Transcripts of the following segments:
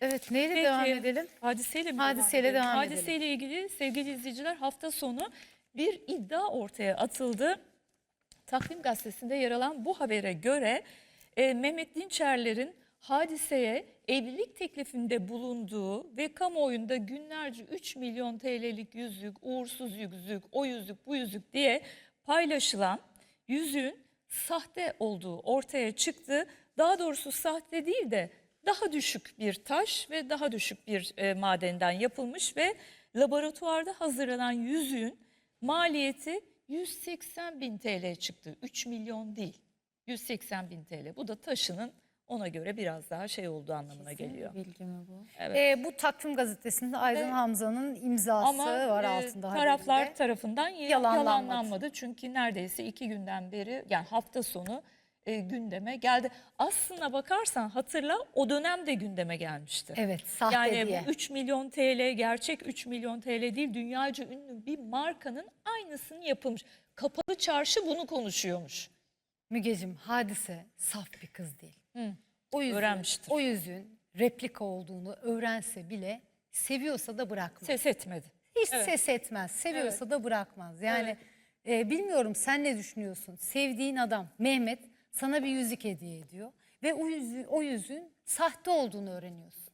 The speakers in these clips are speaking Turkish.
Evet neyle Peki, devam edelim? Hadiseyle mi Hadiseyle devam edelim. Hadiseyle ilgili sevgili izleyiciler hafta sonu bir iddia ortaya atıldı. Takvim gazetesinde yer alan bu habere göre e, Mehmet Dinçerler'in hadiseye evlilik teklifinde bulunduğu ve kamuoyunda günlerce 3 milyon TL'lik yüzük, uğursuz yüzük, o yüzük, bu yüzük diye paylaşılan yüzüğün sahte olduğu ortaya çıktı. Daha doğrusu sahte değil de daha düşük bir taş ve daha düşük bir e, madenden yapılmış ve laboratuvarda hazırlanan yüzüğün maliyeti 180 bin TL çıktı. 3 milyon değil. 180 bin TL. Bu da taşının ona göre biraz daha şey olduğu anlamına geliyor. Bilgi mi bu? Evet. Ee, bu takvim gazetesinde Aydın Evet. Hamza'nın imzası Ama var e, altında. taraflar haberinde. tarafından ya- Yalanlanmadı. yalanlanmadı. Çünkü neredeyse iki günden beri yani hafta sonu e, gündeme geldi. Aslına bakarsan hatırla o dönem de gündeme gelmişti. Evet sahte Yani diye. bu 3 milyon TL gerçek 3 milyon TL değil dünyaca ünlü bir markanın aynısını yapılmış. Kapalı çarşı bunu konuşuyormuş. Mügecim hadise saf bir kız değil. O yüzün, Öğrenmiştir. o yüzün replika olduğunu öğrense bile seviyorsa da bırakmaz. Ses etmedi. Hiç Evet. ses etmez. Seviyorsa da bırakmaz. Yani e, bilmiyorum sen ne düşünüyorsun? Sevdiğin adam Mehmet sana bir yüzük hediye ediyor ve o yüzüğü, o yüzüğün sahte olduğunu öğreniyorsun.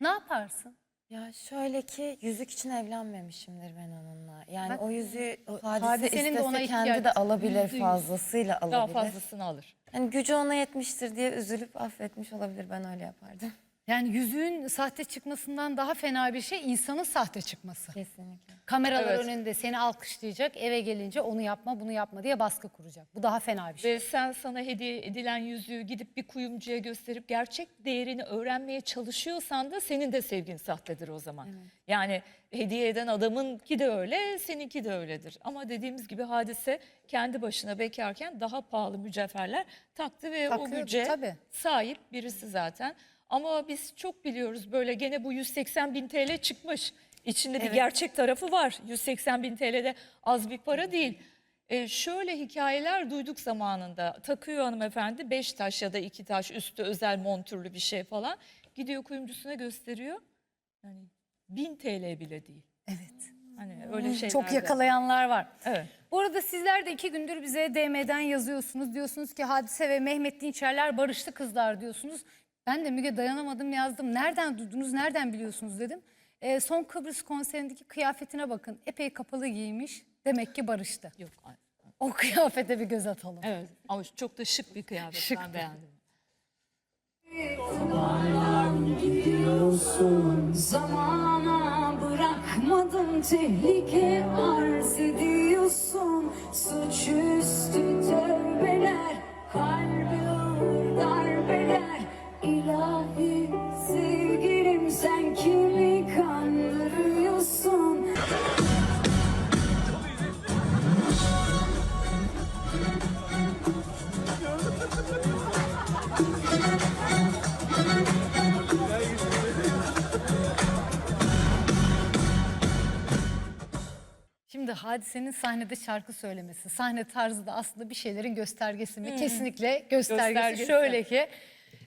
Ne yaparsın? Ya şöyle ki yüzük için evlenmemişimdir ben onunla. Yani Bak, o yüzüğü o hadise hadisenin de ona istese kendi ihtiyacı- de alabilir Yüzde yüz. fazlasıyla alabilir. Daha fazlasını alır. Hani gücü ona yetmiştir diye üzülüp affetmiş olabilir. Ben öyle yapardım. Yani yüzüğün sahte çıkmasından daha fena bir şey insanın sahte çıkması. Kesinlikle. Kameralar Evet. önünde seni alkışlayacak, eve gelince onu yapma, bunu yapma diye baskı kuracak. Bu daha fena bir şey. Ve sen sana hediye edilen yüzüğü gidip bir kuyumcuya gösterip gerçek değerini öğrenmeye çalışıyorsan da senin de sevgin sahtedir o zaman. Yani hediye eden adamın ki de öyle, seninki de öyledir. Ama dediğimiz gibi hadise kendi başına bekarken daha pahalı mücevherler taktı ve o Takıyordu, güce tabii. sahip birisi zaten. Ama biz çok biliyoruz böyle gene bu 180 bin TL çıkmış. İçinde bir gerçek tarafı var. 180 bin TL'de az bir para değil. Ee, şöyle hikayeler duyduk zamanında. Takıyor hanımefendi beş taş ya da iki taş üstü özel montürlü bir şey falan. Gidiyor kuyumcusuna gösteriyor. Yani bin TL bile değil. Evet. Hani öyle şeyler Çok yakalayanlar var. Evet. Bu arada sizler de iki gündür bize DM'den yazıyorsunuz. Diyorsunuz ki Hadise ve Mehmet Dinçerler barıştı kızlar diyorsunuz. Ben de Müge dayanamadım yazdım. Nereden duydunuz, nereden biliyorsunuz dedim. Ee, son Kıbrıs konserindeki kıyafetine bakın. Epey kapalı giymiş. Demek ki barıştı. Yok. O kıyafete bir göz atalım. Evet. Ama çok da şık bir kıyafet. Şıktı. Ben beğendim. gidiyorsun Zamana bırakmadım tehlike arz ediyorsun Suçüstü tövbeler kalbi Hadise'nin sahnede şarkı söylemesi, sahne tarzı da aslında bir şeylerin göstergesi mi? Kesinlikle göstergesi. Göstergesi. Şöyle ki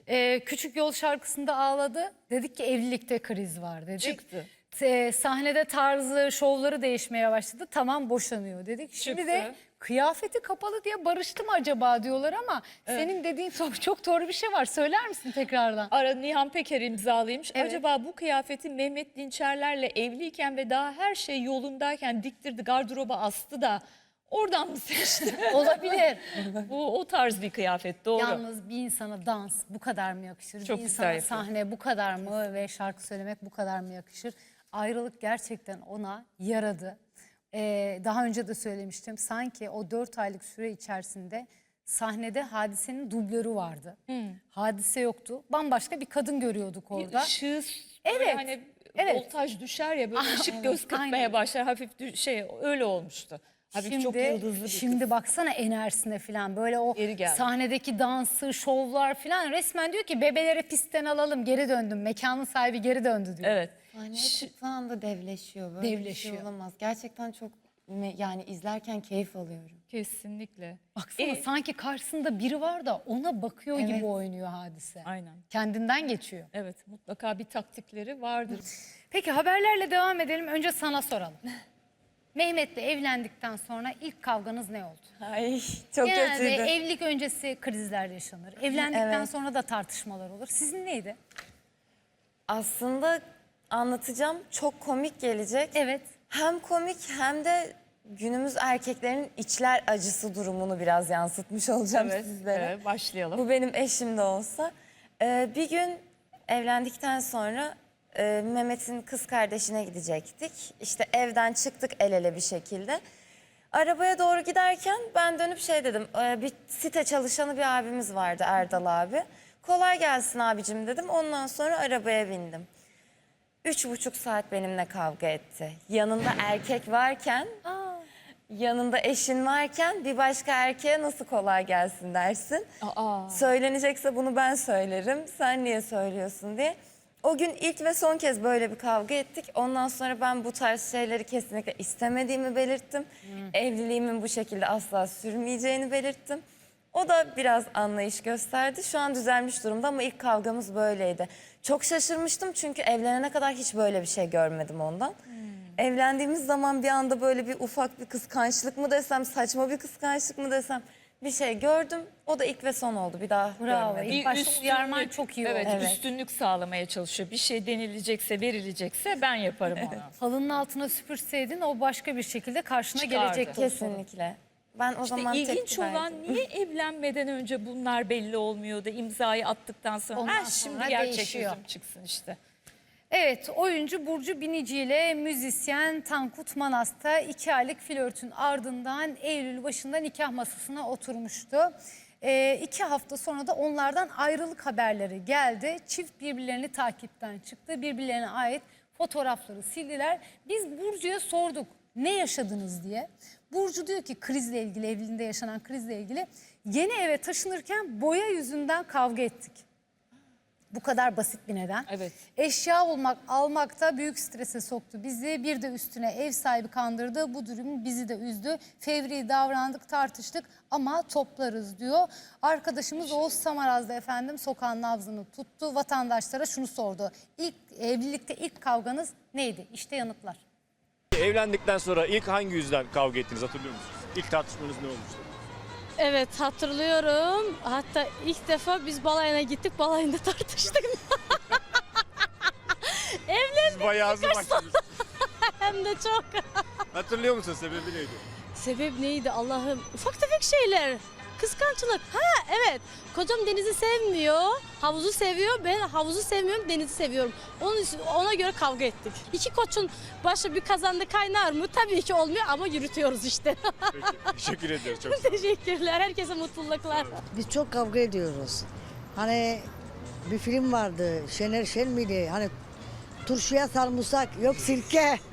e, Küçük Yol şarkısında ağladı. Dedik ki evlilikte kriz var dedik. Çıktı. E, sahnede tarzı, şovları değişmeye başladı. Tamam boşanıyor dedik. Şimdi Çıktı. de kıyafeti kapalı diye barıştı mı acaba diyorlar ama senin dediğin çok, çok doğru bir şey var. Söyler misin tekrardan? Ara Nihan Peker imzalıymış. Evet. Acaba bu kıyafeti Mehmet Dinçerler'le evliyken ve daha her şey yolundayken diktirdi, gardıroba astı da oradan mı seçti? Olabilir. bu o tarz bir kıyafet doğru. Yalnız bir insana dans bu kadar mı yakışır? Çok bir insana yapıyor. sahne bu kadar mı ve şarkı söylemek bu kadar mı yakışır? Ayrılık gerçekten ona yaradı. Ee, daha önce de söylemiştim. Sanki o dört aylık süre içerisinde sahnede hadisenin dublörü vardı. Hadise yoktu. Bambaşka bir kadın görüyorduk Bir orada. ışığı Evet, hani evet. voltaj düşer ya böyle ışık göz kırpmaya aynen. başlar hafif şey öyle olmuştu. Hafif çok yıldızlı bir Şimdi kız. baksana enerjisine falan böyle o sahnedeki dansı, şovlar falan resmen diyor ki bebeleri pistten alalım geri döndüm. Mekanın sahibi geri döndü diyor. Evet. Sahneye çıktığı anda devleşiyor. Böyle Devleşiyor. bir şey olamaz. Gerçekten çok yani izlerken keyif alıyorum. Kesinlikle. Baksana E- sanki karşısında biri var da ona bakıyor gibi Evet. oynuyor hadise. Aynen. Kendinden geçiyor. Evet mutlaka bir taktikleri vardır. Peki haberlerle devam edelim. Önce sana soralım. Mehmet'le evlendikten sonra ilk kavganız ne oldu? Ay çok Genelde kötüydü. evlilik öncesi krizler yaşanır. Evlendikten Evet. sonra da tartışmalar olur. Sizin neydi? Aslında anlatacağım çok komik gelecek. Evet. Hem komik hem de günümüz erkeklerinin içler acısı durumunu biraz yansıtmış olacağım sizlere. evet, başlayalım. Bu benim eşim de olsa. Ee, bir gün evlendikten sonra e, Mehmet'in kız kardeşine gidecektik. İşte evden çıktık el ele bir şekilde. Arabaya doğru giderken ben dönüp şey dedim. e, bir site çalışanı bir abimiz vardı Erdal abi. Kolay gelsin abicim dedim. Ondan sonra arabaya bindim. Üç buçuk saat benimle kavga etti. Yanında erkek varken, yanında eşin varken bir başka erkeğe nasıl kolay gelsin dersin. Aa. Söylenecekse bunu ben söylerim. Sen niye söylüyorsun diye. O gün ilk ve son kez böyle bir kavga ettik. Ondan sonra ben bu tarz şeyleri kesinlikle istemediğimi belirttim. Evliliğimin bu şekilde asla sürmeyeceğini belirttim. O da biraz anlayış gösterdi. Şu an düzelmiş durumda ama ilk kavgamız böyleydi. Çok şaşırmıştım çünkü evlenene kadar hiç böyle bir şey görmedim ondan. Evlendiğimiz zaman bir anda böyle bir ufak bir kıskançlık mı desem, saçma bir kıskançlık mı desem bir şey gördüm. O da ilk ve son oldu. Bir daha Bravo. görmedim. İlk başta uyarman çok iyi evet, oldu. Evet. üstünlük sağlamaya çalışıyor. Bir şey denilecekse, verilecekse ben yaparım onu. Falının altına süpürseydin o başka bir şekilde karşına Çıkardı. gelecekti. o sorun. Kesinlikle. Ben o İşte zaman ilginç olan verdim. niye evlenmeden önce bunlar belli olmuyordu imzayı attıktan sonra. Ondan ha, sonra şimdi gerçek değişiyor. yüzüm çıksın işte. Evet, oyuncu Burcu Binici ile müzisyen Tankut Manas'ta iki aylık flörtün ardından Eylül başında nikah masasına oturmuştu. Ee, iki hafta sonra da onlardan ayrılık haberleri geldi. Çift birbirlerini takipten çıktı. Birbirlerine ait fotoğrafları sildiler. Biz Burcu'ya sorduk ne yaşadınız diye. Burcu diyor ki krizle ilgili, evliliğinde yaşanan krizle ilgili yeni eve taşınırken boya yüzünden kavga ettik. Bu kadar basit bir neden. Evet. Eşya olmak, almakta büyük strese soktu bizi. Bir de üstüne ev sahibi kandırdı. Bu durum bizi de üzdü. Fevri davrandık, tartıştık ama toplarız diyor. Arkadaşımız Oğuz Samaraz'da efendim sokağın nabzını tuttu. Vatandaşlara şunu sordu. İlk evlilikte ilk kavganız neydi? İşte yanıtlar. Evlendikten sonra ilk hangi yüzden kavga ettiniz hatırlıyor musunuz? İlk tartışmanız ne olmuştu? Evet hatırlıyorum. Hatta ilk defa biz balayına gittik. Balayında tartıştık. Siz bayağı hızlı başladınız. Hem de çok. Hatırlıyor musun sebebi neydi? Sebep neydi Allah'ım? Ufak tefek şeyler. Kıskançlık. Ha evet. Kocam denizi sevmiyor. Havuzu seviyor. Ben havuzu sevmiyorum. Denizi seviyorum. Onun için- ona göre kavga ettik. İki koçun başı bir kazanda kaynar mı? Tabii ki olmuyor ama yürütüyoruz işte. Peki, teşekkür ediyoruz çok sağ olun. Teşekkürler. Herkese mutluluklar. Biz çok kavga ediyoruz. Hani bir film vardı. Şener Şen miydi? Hani turşuya sarımsak yok sirke.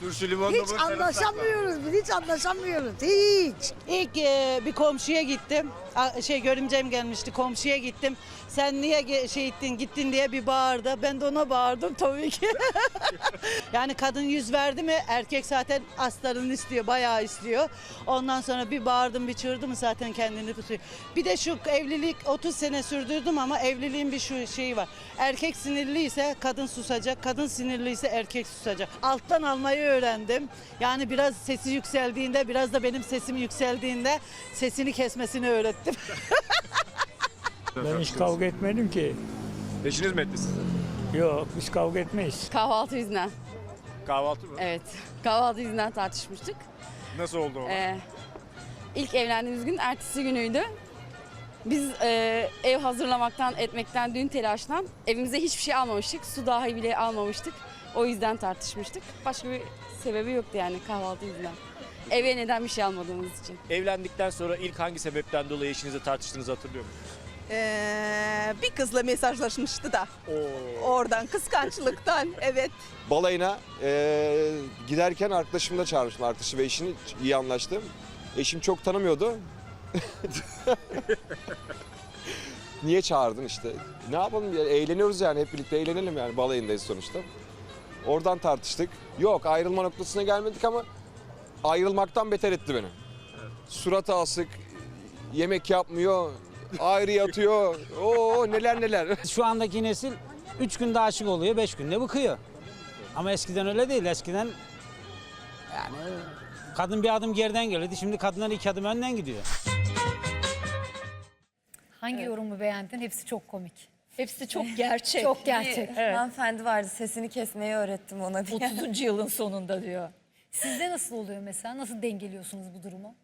Turşu limonlu Hiç anlaşamıyoruz biz hiç anlaşamıyoruz. Hiç. İlk e, bir komşuya gittim. Şey görümcem gelmişti. Komşuya gittim. Sen niye şey ettin, gittin diye bir bağırdı. Ben de ona bağırdım tabii ki. yani kadın yüz verdi mi erkek zaten aslarını istiyor, bayağı istiyor. Ondan sonra bir bağırdım, bir çığırdım mı zaten kendini tutuyor. Bir de şu evlilik 30 sene sürdürdüm ama evliliğin bir şu şeyi var. Erkek sinirliyse kadın susacak, kadın sinirliyse erkek susacak. Alttan almayı öğrendim. Yani biraz sesi yükseldiğinde, biraz da benim sesim yükseldiğinde sesini kesmesini öğrettim. Ben hiç kavga etmedim ki. Eşiniz mi etti sizi? Yok biz kavga etmeyiz. Kahvaltı yüzünden. Kahvaltı mı? Evet. Kahvaltı yüzünden tartışmıştık. Nasıl oldu o? Ee, ilk evlendiğimiz gün ertesi günüydü. Biz e, ev hazırlamaktan, etmekten, düğün telaştan evimize hiçbir şey almamıştık. Su dahi bile almamıştık. O yüzden tartışmıştık. Başka bir sebebi yoktu yani kahvaltı yüzünden. Eve neden bir şey almadığımız için. Evlendikten sonra ilk hangi sebepten dolayı eşinizle tartıştığınızı hatırlıyor musunuz? Ee, bir kızla mesajlaşmıştı da Oo. oradan kıskançlıktan evet. balayına eee, giderken arkadaşımı da çağırmıştım. Arkadaşı ve eşini iyi anlaştım. Eşim çok tanımıyordu. Niye çağırdın işte? Ne yapalım ya eğleniyoruz yani hep birlikte eğlenelim yani balayındayız sonuçta. Oradan tartıştık. Yok ayrılma noktasına gelmedik ama ayrılmaktan beter etti beni. Surat asık, yemek yapmıyor, ayrı yatıyor. Oo neler neler. Şu andaki nesil 3 günde aşık oluyor, 5 günde bıkıyor. Ama eskiden öyle değil. Eskiden yani kadın bir adım geriden geliyordu. Şimdi kadınlar iki adım önden gidiyor. Hangi yorumu beğendin? Hepsi çok komik. Hepsi çok gerçek. Çok gerçek. Evet. Hanımefendi vardı sesini kesmeyi öğrettim ona diye. 30. yılın sonunda diyor. Sizde nasıl oluyor mesela? Nasıl dengeliyorsunuz bu durumu?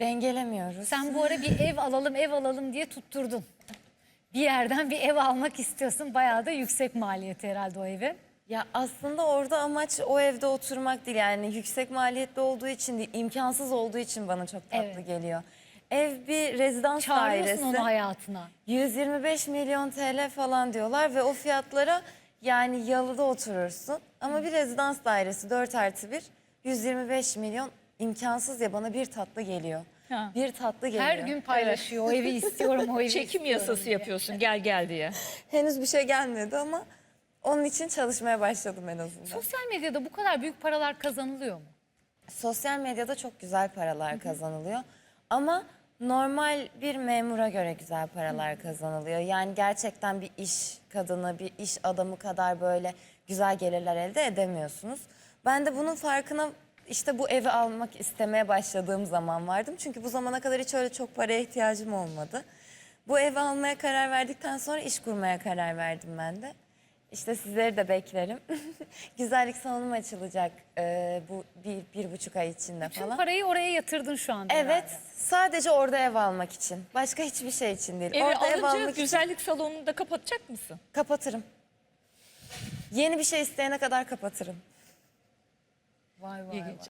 Dengelemiyoruz. Sen bu ara bir ev alalım, ev alalım diye tutturdun. Bir yerden bir ev almak istiyorsun. Bayağı da yüksek maliyeti herhalde o evi. Ya aslında orada amaç o evde oturmak değil yani yüksek maliyetli olduğu için değil, imkansız olduğu için bana çok tatlı Evet. geliyor. Ev bir rezidans Çağırıyorsun dairesi. onu hayatına. 125 milyon TL falan diyorlar ve o fiyatlara yani yalıda oturursun. Ama bir rezidans dairesi 4 artı 1 125 milyon imkansız ya bana bir tatlı geliyor. Ha. Bir tatlı geliyor. Her gün paylaşıyor. O evi istiyorum, o evi Çekim istiyorum yasası diye. yapıyorsun gel gel diye. Henüz bir şey gelmedi ama onun için çalışmaya başladım en azından. Sosyal medyada bu kadar büyük paralar kazanılıyor mu? Sosyal medyada çok güzel paralar kazanılıyor. Ama normal bir memura göre güzel paralar kazanılıyor. Yani gerçekten bir iş kadını, bir iş adamı kadar böyle güzel gelirler elde edemiyorsunuz. Ben de bunun farkına işte bu evi almak istemeye başladığım zaman vardım. Çünkü bu zamana kadar hiç öyle çok paraya ihtiyacım olmadı. Bu evi almaya karar verdikten sonra iş kurmaya karar verdim ben de. İşte sizleri de beklerim. Güzellik salonum açılacak e, bu bir, bir buçuk ay içinde Tüm falan. parayı oraya yatırdın şu anda. Evet, herhalde. sadece orada ev almak için. Başka hiçbir şey için değil. Evi orada ev alınca almak için güzellik salonunu da kapatacak mısın? kapatırım. Yeni bir şey isteyene kadar kapatırım. Vay vay vay. İlginç.